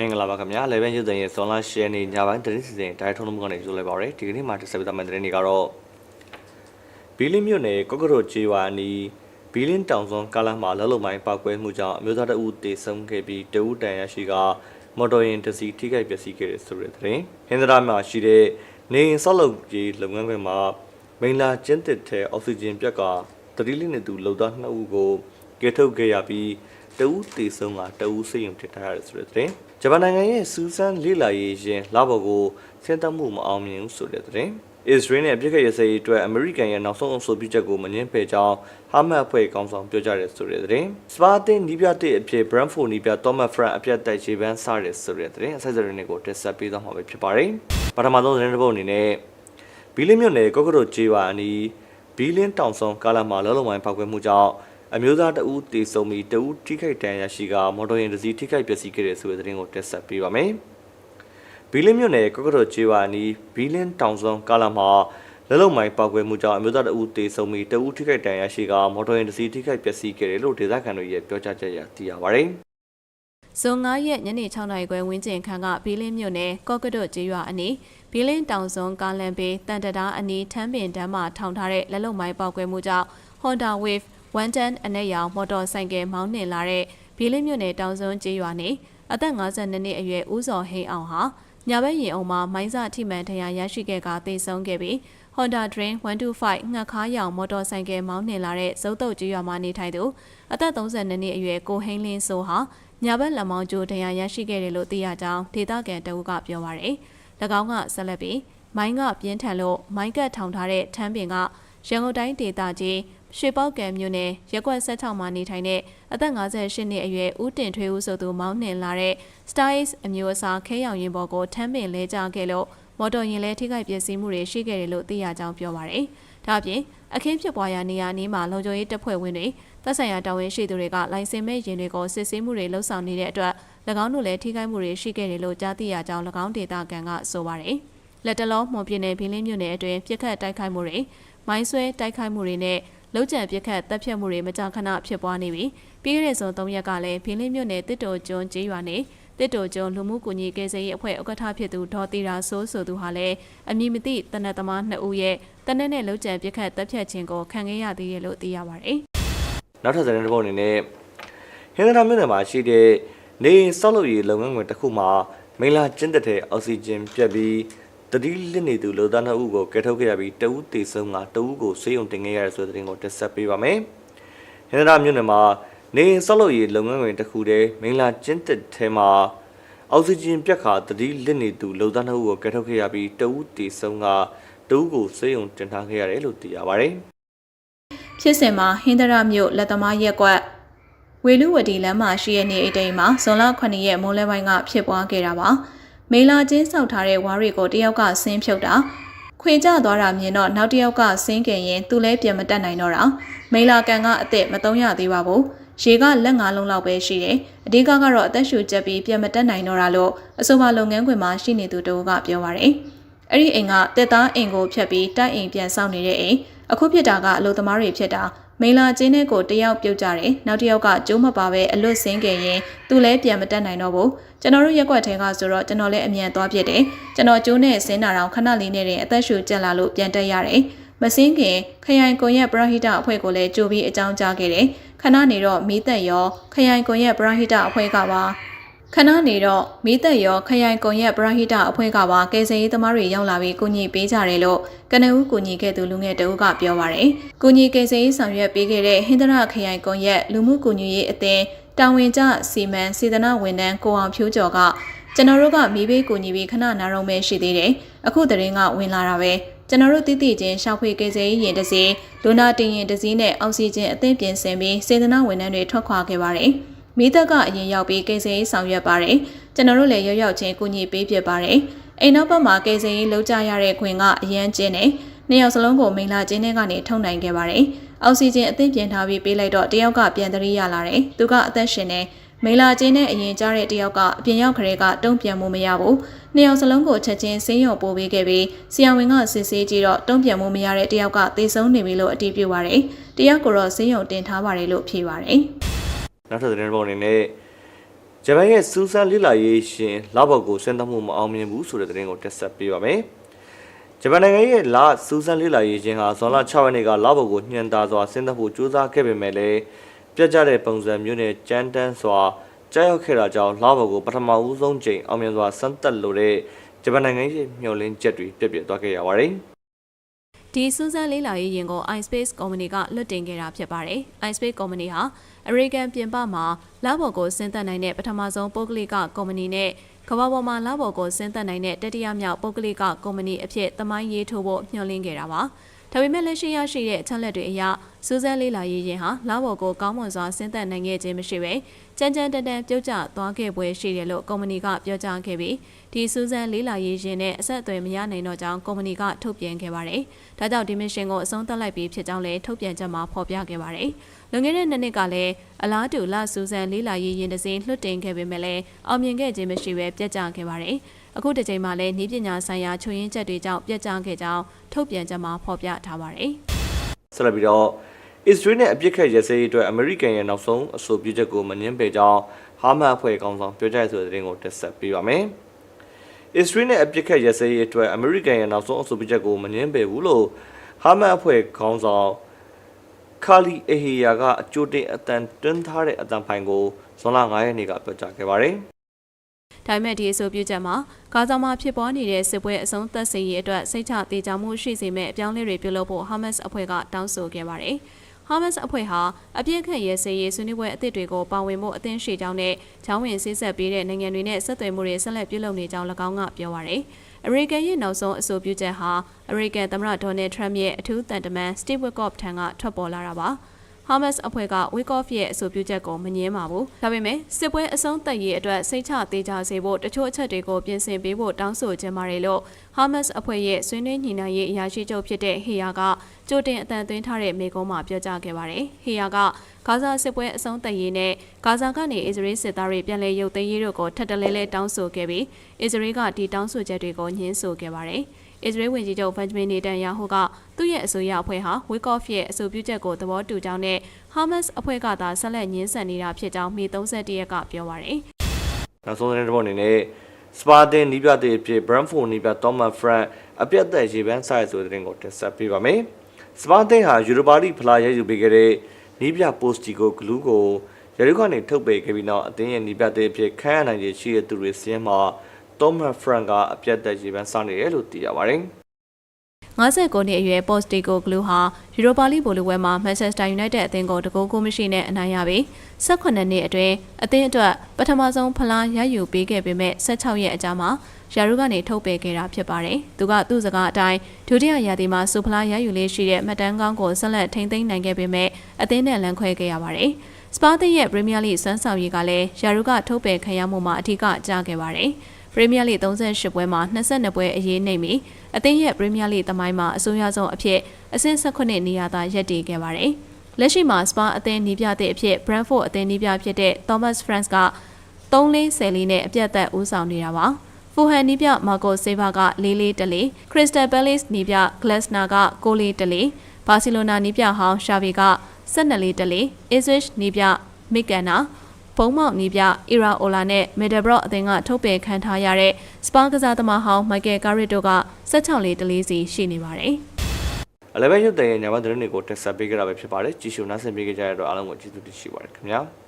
မင်္ဂလာပါခင်ဗျာလေဗန်ရုပ်သံရဲ့ဇွန်လ10ရက်နေ့ညပိုင်းသတင်းစီစဉ်တိုင်းထုံးလုံးကနေကြိုလိုက်ပါရစေဒီကနေ့မှာတက်ဆက်ပေးတဲ့သတင်းတွေကတော့ဘီလင်းမြို့နယ်ကော့ကရိုဂျေဝါအနီးဘီလင်းတောင်စွန်ကားလမ်းမှာလက်လုံမိုင်းပောက်ကွဲမှုကြောင့်အမျိုးသားတအုပ်တေဆုံးခဲ့ပြီးတအုပ်တန်ရရှိကမော်တော်ယာဉ်တစ်စီးထိခိုက်ပျက်စီးခဲ့တဲ့ဆိုတဲ့သတင်းဟင်္ဒရာမှာရှိတဲ့နေအိမ်ဆောက်လုပ်ရေးလုပ်ငန်းခွင်မှာမိန်လာကျင်းတစ်ထဲအောက်ဆီဂျင်ပြတ်ကတတိလိနေသူလုံသား2ဦးကိုကယ်ထုတ်ခဲ့ရပြီး တအုပ်တေဆုံးကတအုပ်စိတ်ရုံတင်ထားရတယ်ဆိုတဲ့သတင်းဂျပန်နိုင်ငံရဲ့စူးစမ်းလေ့လာရေးရင်လာဘော်ကိုဆင်းသက်မှုမအောင်မြင်ဘူးဆိုတဲ့သတင်းအစ္စရေးနဲ့အပြစ်ခတ်ရစရေးအတွက်အမေရိကန်ရဲ့နောက်ဆုံးအဆိုပြုချက်ကိုမငင်းပယ်ကြောင်းဟာမတ်အဖွဲ့ကောင်းဆောင်ပြောကြားတယ်ဆိုတဲ့သတင်းစပါတင်နီးပြတဲ့အဖြစ် Brentford နီးပြ Thomas Frank အပြတ်တိုက်ချေပန်းစားတယ်ဆိုတဲ့သတင်းအဆက်စရင်းတွေကိုတက်ဆက်ပေးသွားမှာပဲဖြစ်ပါတယ်ပထမဆုံးသတင်းတစ်ပုဒ်အနေနဲ့ဘီလင်းမြို့နယ်ကော့ကရိုဂျေဝါအနီးဘီလင်းတောင်ဆောင်ကားလမ်းမှာလောလုံးဝိုင်းဖောက်ခွဲမှုကြောင့် အမျိုးသားတအူးတေဆုံးပြီးတအူးထိခိုက်ဒဏ်ရာရှိကမော်တော်ယာဉ်တစ်စီးထိခိုက်ပျက်စီးခဲ့တဲ့ဆိုတဲ့သတင်းကိုတက်ဆက်ပေးပါမယ်။ဘီလင်းမြို့နယ်ကော့ကရိုဂျေဝါနီဘီလင်းတောင်ဆောင်ကားလမ်းမှာလက်လုံမိုင်းပောက်ကွဲမှုကြောင့်အမျိုးသားတအူးတေဆုံးပြီးတအူးထိခိုက်ဒဏ်ရာရှိကမော်တော်ယာဉ်တစ်စီးထိခိုက်ပျက်စီးခဲ့တယ်လို့ဒေသခံတွေရဲ့ပြောကြားချက်အရသိရပါတယ်။ဇွန်9ရက်ညနေ6နာရီခွဲဝန်းကျင်ခန့်ကဘီလင်းမြို့နယ်ကော့ကဒွတ်ကျေးရွာအနီးဘီလင်းတောင်စွန်ကားလန်ဘေးတန်တတားအနီးထမ်းပင်တန်းမှထောင်ထားတဲ့လက်လုံမိုင်းပေါက်ကွဲမှုကြောင့် Honda Wave 110အနက်ရောင်မော်တော်ဆိုင်ကယ်မောင်းနှင်လာတဲ့ဘီလင်းမြို့နယ်တောင်စွန်ကျေးရွာနေအသက်52နှစ်အရွယ်ဦးစော်ဟိန်းအောင်ဟာညာဘက်ရင်အုံမှာမိုင်းစထိမှန်ထရာရရှိခဲ့ကသေဆုံးခဲ့ပြီး Honda Dream 125ငှက်ခါရောင်မော်တော်ဆိုင်ကယ်မောင်းနှင်လာတဲ့ဇုတ်တုတ်ကျေးရွာမှာနေထိုင်သူအသက်32နှစ်အရွယ်ကိုဟိန်းလင်းစိုးဟာညာဘက်လက်မောင်းကျိုးတရားရရှိခဲ့တယ်လို့သိရကြောင်းဒေသခံတအုပ်ကပြောပါရယ်၎င်းကဆက်လက်ပြီးမိုင်းကပြင်းထန်လို့မိုင်းကတ်ထောင်ထားတဲ့ထမ်းပင်က ရန်ကုန်တိုင်းဒေသကြီးရွှေပောက်ကံမြို့နယ်ရက်ကွက်16မှာနေထိုင်တဲ့အသက်58နှစ်အရွယ်ဦးတင်ထွေးဦးဆိုသူမောင်းနှင်လာတဲ့ Styles အမျိုးအစားခဲရောင်ရင်ပေါ်ကိုထမ်းပင်လဲကျခဲ့လို့မော်တော်ယာဉ်လဲထိခိုက်ပျက်စီးမှုတွေရှိခဲ့တယ်လို့သိရကြောင်းပြောပါရယ်ဒါအပြင်အခင်းဖြစ်ပွားရာနေရာနီးမှာလုံခြုံရေးတပ်ဖွဲ့ဝင်တွေသက်ဆိုင်ရာတာဝန်ရှိသူတွေကလိုင်စင်မဲ့ယာဉ်တွေကိုစစ်ဆေးမှုတွေလှုပ်ဆောင်နေတဲ့အတွက်၎င်းတို့လည်းထိခိုက်မှုတွေရှိခဲ့တယ်လို့ကြားသိရကြောင်း၎င်းဒေသခံကဆိုပါရယ်လက်တလုံးမွန်ပြည်နယ်ဘီလင်းမြို့နယ်အတွင်းပြစ်ခတ်တိုက်ခိုက်မှုတွေ မိုင်းဆွဲတိုက်ခိုက်မှုတွေနဲ့လုံးကျန်ပြစ်ခတ်တပ်ဖြတ်မှုတွေမကြာခဏဖြစ်ပွားနေပြီးပြီးခဲ့တဲ့ဇွန်3ရက်ကလည်းဘီလင်းမြို့နယ်တစ်တိုကျွန်းကျေးရွာနေတစ်တိုကျွန်းလူမှုကူညီကယ်ဆယ်ရေးအဖွဲ့ဥက္ကဋ္ဌဖြစ်သူဒေါ်တီရာဆိုးဆိုသူဟာလည်းအမည်မသိတနက်သမား2ဦးရဲ့တနက်နဲ့လုံးကျန်ပြစ်ခတ်တပ်ဖြတ်ခြင်းကိုခံခဲ့ရသေးတယ်လို့သိရပါတယ်နောက်ထပ်သတင်းတစ်ပုဒ်အနေနဲ့ဟင်္သာမြို့နယ်မှာရှိတဲ့နေအိမ်ဆောက်လုပ်ရေးလုပ်ငန်းခွင်တစ်ခုမှာမိလာကျင်းတဲ့တဲ့အောက်ဆီဂျင်ပြတ်ပြီး တတိလစ်နေသူလူသားနှစ်ဦးကိုကယ်ထုတ်ခဲ့ရပြီးတဦးတေဆုံးကတဦးကိုဆေးရုံတင်ခဲ့ရတဲ့ဆိုတဲ့သတင်းကိုတက်ဆက်ပေးပါမယ်။ဟင်္သာမြို့နယ်မှာနေအိမ်ဆောက်လုပ်ရေးလုပ်ငန်းခွင်တစ်ခုတည်းမိလာကျင်းတဲ့ထဲမှာအောက်ဆီဂျင်ပြတ်ခါတတိလစ်နေသူလူသားနှစ်ဦးကိုကယ်ထုတ်ခဲ့ရပြီးတဦးတေဆုံးကတဦးကိုဆေးရုံတင်ထားခဲ့ရတယ်လို့သိရပါတယ်။ဖြစ်စဉ်မှာဟင်္ဒရာမြို့လက်သမားရက်ကွက်ဝေလူဝတီလမ်းမှာရှိတဲ့နေအိမ်တိမ်မှာဇွန်လ9ရက်မိုးလယ်ပိုင်းကဖြစ်ပွားခဲ့တာပါ မေလာချင်းစောက်ထားတဲ့ဝါးတွေကိုတယောက်ကဆင်းဖြုတ်တာခွေကျသွားတာမြင်တော့နောက်တစ်ယောက်ကဆင်းကင်ရင်သူလည်းပြန်မတက်နိုင်တော့တာမေလာကန်ကအစ်စ်မတုံးရသေးပါဘူးရေကလက်ငါးလုံးလောက်ပဲရှိတယ်အဓိကကတော့အသက်ရှူကျက်ပြီးပြန်မတက်နိုင်တော့တာလို့အဆိုပါလုပ်ငန်းခွင်မှာရှိနေသူတို့ကပြောပါတယ်အဲ့ဒီအိမ်ကတက်သားအိမ်ကိုဖြတ်ပြီးတိုက်အိမ်ပြန်ဆောင်နေတဲ့အိမ်အခုဖြစ်တာကအလုပ်သမားတွေဖြစ်တာ မိလာချင်းတဲ့ကိုတယောက်ပြုတ်ကြတယ်နောက်တစ်ယောက်ကကျိုးမပါပဲအလွတ်ဆင်းခဲ့ရင်သူလည်းပြန်မတက်နိုင်တော့ဘူးကျွန်တော်တို့ရက်ွက်ထဲကဆိုတော့ကျွန်တော်လည်းအမြန်သွားဖြစ်တယ်ကျွန်တော်ကျိုးနဲ့ဆင်းတာတော့ခဏလေးနဲ့တင်အသက်ရှူကျက်လာလို့ပြန်တက်ရတယ်မစင်းခင်ခရိုင်ကွန်ရက်ပရဟိတအဖွဲ့ကိုလည်းကြိုပြီးအကြောင်းကြားခဲ့တယ်ခဏနေတော့မီးသက်ရောခရိုင်ကွန်ရက်ပရဟိတအဖွဲ့ကပါ ခဏနေတော့မိသက်ရောခရိုင်ကွန်ရက်ပရဟိတအဖွဲ့ကပါကယ်ဆယ်ရေးသမားတွေရောက်လာပြီးကူညီပေးကြတယ်လို့ကနဦးကူညီခဲ့သူလူငယ်တဦးကပြောပါရယ်။ကူညီကယ်ဆယ်ရေးဆောင်ရွက်ပေးခဲ့တဲ့ဟင်္ဒရခရိုင်ကွန်ရက်လူမှုကူညီရေးအသင်းတာဝန်ကျစီမံစေတနာဝန်ထမ်းကိုအောင်ဖြိုးကျော်ကကျွန်တော်တို့ကမိဘေးကူညီပြီးခဏနားရုံပဲရှိသေးတယ်။အခုတရင်ကဝင်လာတာပဲ။ကျွန်တော်တို့တည်တည်ချင်းရှောက်ဖွေကယ်ဆယ်ရေးရင်တစ်စီးလူနာတင်ရင်တစ်စီးနဲ့အောက်ဆီဂျင်အသင့်ပြင်ဆင်ပြီးစေတနာဝန်ထမ်းတွေထွက်ခွာခဲ့ပါတယ်။ မိသက်ကအရင်ရောက်ပြီးကိစ္စရေးဆောင်ရွက်ပါတယ်။ကျွန်တော်တို့လည်းရောက်ရောက်ချင်းကူညီပေးဖြစ်ပါတယ်။အိမ်နောက်ဘက်မှာကိစ္စရေးလှုပ်ကြရတဲ့ခွင်ကအရန်ကျင်းနေ။နှစ်ယောက်စလုံးကိုမိန်လာချင်းထဲကနေထုံနိုင်ခဲ့ပါတယ်။အောက်ဆီဂျင်အသင့်ပြင်ထားပြီးပေးလိုက်တော့တယောက်ကပြန်တရိရလာတယ်။သူကအသက်ရှင်နေမိလာချင်းနဲ့အရင်ကြားတဲ့တယောက်ကအပြင်ရောက်ခရဲကတုံ့ပြန်မှုမရဘူး။နှစ်ယောက်စလုံးကိုချက်ချင်းဆင်းရုံပို့ပေးခဲ့ပြီးဆီယံဝင်ကစစ်ဆေးကြည့်တော့တုံ့ပြန်မှုမရတဲ့တယောက်ကသေဆုံးနေပြီလို့အတည်ပြုပါရယ်။တယောက်ကိုတော့ဆင်းရုံတင်ထားပါတယ်လို့ဖြေပါတယ်။ နောက်ထပ်သတင်းပေါ်အနေနဲ့ဂျပန်ရဲ့စူးစမ်းလေ့လာရေးရှင်လဘော်ကိုဆင်းသက်မှုမအောင်မြင်ဘူးဆိုတဲ့သတင်းကိုတက်ဆက်ပေးပါမယ်။ဂျပန်နိုင်ငံရဲ့လစူးစမ်းလေ့လာရေးရှင်ဟာဇွန်လ6ရက်နေ့ကလဘော်ကိုညှဉ်းတာစွာဆင်းသက်ဖို့ကြိုးစားခဲ့ပေမဲ့လည်းပြတ်ကျတဲ့ပုံစံမျိုးနဲ့ကြမ်းတမ်းစွာကြောက်ရောက်ခဲ့တာကြောင့်လဘော်ကိုပထမဦးဆုံးချိန်အောင်မြင်စွာဆန်းသက်လိုတဲ့ဂျပန်နိုင်ငံရဲ့မျှော်လင့်ချက်တွေပြည့်ပြည့်သွားခဲ့ရပါတယ်။ ဒီစူးစမ်းလေးလာရေးရင်ကို iSpace Company ကလွတ်တင်ခဲ့တာဖြစ်ပါတယ်။ iSpace Company ဟာ American ပြင်ပမှာလဘော်ကိုဆင်းသက်နိုင်တဲ့ပထမဆုံးပုဂ္ဂလိကကုမ္ပဏီနဲ့ကမ္ဘာပေါ်မှာလဘော်ကိုဆင်းသက်နိုင်တဲ့တတိယမြောက်ပုဂ္ဂလိကကုမ္ပဏီအဖြစ်သမိုင်းရေးထိုးဖို့ညှော်လင့်ခဲ့တာပါ။ဒါပေမဲ့လက်ရှိရရှိတဲ့အချက်လက်တွေအရစူးစမ်းလေးလာရေးရင်ဟာလဘော်ကိုကောင်းမွန်စွာဆင်းသက်နိုင်ခဲ့ခြင်းမရှိဘဲကြမ်းကြမ်းတမ်းတမ်းပြုတ်ကျသွားခဲ့ပွဲရှိတယ်လို့ကုမ္ပဏီကပြောကြားခဲ့ပြီးဒီစူးစမ်းလေးလာရေးရင်နဲ့အဆက်အသွယ်မရနိုင်တော့ကြောင်းကုမ္ပဏီကထုတ်ပြန်ခဲ့ပါတယ်။ဒါကြောင့်ဒီမစ်ရှင်ကိုအဆုံးသတ်လိုက်ပြီးဖြစ်ကြောင်းလည်းထုတ်ပြန်ချက်မှာဖော်ပြခဲ့ပါတယ်။လွန်ခဲ့တဲ့နှစ်နှစ်ကလည်းအလားတူလစူးစမ်းလေးလာရေးရင်တစ်စိမ်းလွှတ်တင်ခဲ့ပေမဲ့လည်းအောင်မြင်ခဲ့ခြင်းမရှိဘဲပြတ်ကျခဲ့ပါတယ်။အခုတစ်ချိန်မှာလည်းဤပညာဆိုင်ရာချွေရင်းချက်တွေကြောင့်ပြတ်ကျခဲ့ကြောင်းထုတ်ပြန်ချက်မှာဖော်ပြထားပါတယ်။ ဆက်လက်ပြီးတော့ Israel နဲ့အပြစ်ခတ်ရစဲရေးအတွက် American ရဲ့နောက်ဆုံးအဆိုပြုချက်ကိုမငင်းပယ်ကြောင်းဟာမတ်အဖွဲ့ကောင်းဆောင်ပြောကြားဆိုတဲ့သတင်းကိုတက်ဆက်ပေးပါမယ်။ Israel နဲ့အပြစ်ခတ်ရစဲရေးအတွက် American ရဲ့နောက်ဆုံးအဆိုပြုချက်ကိုမငင်းပယ်ဘူးလို့ဟာမတ်အဖွဲ့ကောင်းဆောင်ခါလီအေဟီယာကအကြိုတင်အတန်တွန်းထားတဲ့အတန်ဖိုင်ကိုဇွန်လ9ရက်နေ့ကပြောကြားခဲ့ပါတယ်။ ဒါပေမဲ့ဒီအဆိုပြုချက်မှာဂါဇာမှာဖြစ်ပွားနေတဲ့စစ်ပွဲအဆုံးသတ်စေရေးအတွက်စိတ်ချတေချာမှုရှိစေမယ့်အပြောင်းအလဲတွေပြုလုပ်ဖို့ဟာမတ်စ်အဖွဲ့ကတောင်းဆိုခဲ့ပါတယ်။ဟာမတ်စ်အဖွဲ့ဟာအပြစ်ခတ်ရဲစေရေးဆွေးနွေးပွဲအသစ်တွေကိုပါဝင်ဖို့အသင်းရှိကြောင်းနဲ့ချောင်းဝင်ဆေးဆက်ပေးတဲ့နိုင်ငံတွေနဲ့ဆက်သွယ်မှုတွေဆက်လက်ပြုလုပ်နေကြောင်း၎င်းကပြောပါရယ်။အမေရိကန်ရဲ့နောက်ဆုံးအဆိုပြုချက်ဟာအမေရိကန်သမ္မတဒေါ်နယ်ထရမ့်ရဲ့အထူးတန်တမန်စတီဗ်ဝစ်ကော့ဖ်ထံကထွက်ပေါ်လာတာပါ။ Hamas အဖွဲ့က Wake Off ရဲ့အဆိုပြုချက်ကိုမငြင်းပါဘူး။ဒါပေမဲ့စစ်ပွဲအဆုံးသတ်ရေးအတွက်စိတ်ချသေးကြစေဖို့တချို့အချက်တွေကိုပြင်ဆင်ပေးဖို့တောင်းဆိုခြင်းပါတယ်လို့ Hamas အဖွဲ့ရဲ့ဆွေးနွေးညှိနှိုင်းရေးအရာရှိချုပ်ဖြစ်တဲ့ဟေယာကကြိုတင်အတန်သွင်းထားတဲ့မိကုံးမှာပြောကြားခဲ့ပါတယ်။ဟေယာကဂါဇာစစ်ပွဲအဆုံးသတ်ရေးနဲ့ဂါဇာကနေအစ္စရေးစစ်သားတွေပြန်လည်ရုပ်သိမ်းရေးတို့ကိုထပ်တလဲလဲတောင်းဆိုခဲ့ပြီးအစ္စရေးကဒီတောင်းဆိုချက်တွေကိုညှင်းဆိုခဲ့ပါတယ်။ အစ္စရေးဝန်ကြီးချုပ်ဗန်ဂျမင်နေတန်ယာဟုကသူ့ရဲ့အဆိုအရအဖွဲ့ဟာဝေကော့ဖ်ရဲ့အဆိုပြုချက်ကိုသဘောတူကြောင်းနဲ့ဟာမတ်စ်အဖွဲ့ကသာဆက်လက်ညှင်းဆန်နေတာဖြစ်ကြောင်းမေ31ရက်ကပြောပါရယ်နောက်ဆုံးသတင်းတစ်ပုဒ်အနေနဲ့စပါတင်နီးပြတဲ့အဖြစ် Brentford နီးပြတောမတ်ဖရန့်အပြတ်သက်ရေပန်းဆိုင်ဆိုတဲ့တင်ကိုတက်ဆက်ပေးပါမယ်။စပါတင်ဟာယူရိုပါလိဖလားရယူပေးခဲ့တဲ့နီးပြပိုစတီကိုဂလူးကိုရရုကနေထုတ်ပေးခဲ့ပြီးနောက်အသင်းရဲ့နီးပြတဲ့အဖြစ်ခန့်ရနိုင်ခြေရှိတဲ့သူတွေစင်းမှာ တောမတ်ဖရန့်ကအပြတ်သက်ရေပန်းစားနေတယ်လို့သိရပါတယ်။59နှစ်အရွယ် Postigo Glue ဟာ Europa League ဘောလုံးပွဲမှာ Manchester United အသင်းကိုတကိုးကိုမရှိနဲ့အနိုင်ရပြီး18နှစ်အတွင်းအသင်းအတွက်ပထမဆုံးဖလားရယူပေးခဲ့ပေမဲ့16ရက်အကြာမှာယာရုကနေထုတ်ပယ်ခဲ့တာဖြစ်ပါတယ်။သူကသူ့စကားအတိုင်းဒုတိယရာသီမှာစူဖလားရယူလေးရှိတဲ့မှတ်တမ်းကောင်းကိုဆက်လက်ထိန်းသိမ်းနိုင်ခဲ့ပေမဲ့အသင်းနဲ့လမ်းခွဲခဲ့ရပါတယ်။စပါးသင်းရဲ့ Premier League စွမ်းဆောင်ရည်ကလည်းယာရုကထုတ်ပယ်ခံရမှုမှာအထူးကကြားခဲ့ပါတယ်။ Premier League 38ပွဲမှာ22ပွဲအရေးနှိပ်ပြီးအသင်းရဲ့ Premier League သမိုင်းမှာအဆိုးရွားဆုံးအဖြစ်အဆင့်18နေရာသာရပ်တည်ခဲ့ပါတယ်။လက်ရှိမှာ Spa အသင်းနီးပြတဲ့အဖြစ် Brentford အသင်းနီးပြဖြစ်တဲ့ Thomas Franz က3-4လီနဲ့အပြတ်သက်ဦးဆောင်နေတာပါ။ဖူဟန်နီးပြမာကိုဆေးဗာက4-4တလီခရစ္စတယ်ပယ်လစ်နီးပြဂလက်စနာက9-4တလီဘာစီလိုနာနီးပြဟောင်းရှာဗီက12-4တလီအစ်ဝစ်နီးပြမစ်ကန်နာ ဘုံမောက်နီးပြအီရာအိုလာနဲ့မီဒဘရော့အသင်းကထုတ်ပယ်ခံထားရတဲ့စပါကစားသမားဟောင်းမိုက်ကယ်ကာရစ်တို့က16လေးတလေးစီရှိနေပါတယ်။အလည်းပဲရုပ်တည်ရဲ့ညမသတင်းတွေကိုတက်ဆက်ပေးကြတာပဲဖြစ်ပါတယ်ကြည့်ရှုနားဆင်ပေးကြတဲ့အတွက်အားလုံးကိုကျေးဇူးတင်ရှိပါတယ်ခင်ဗျာ။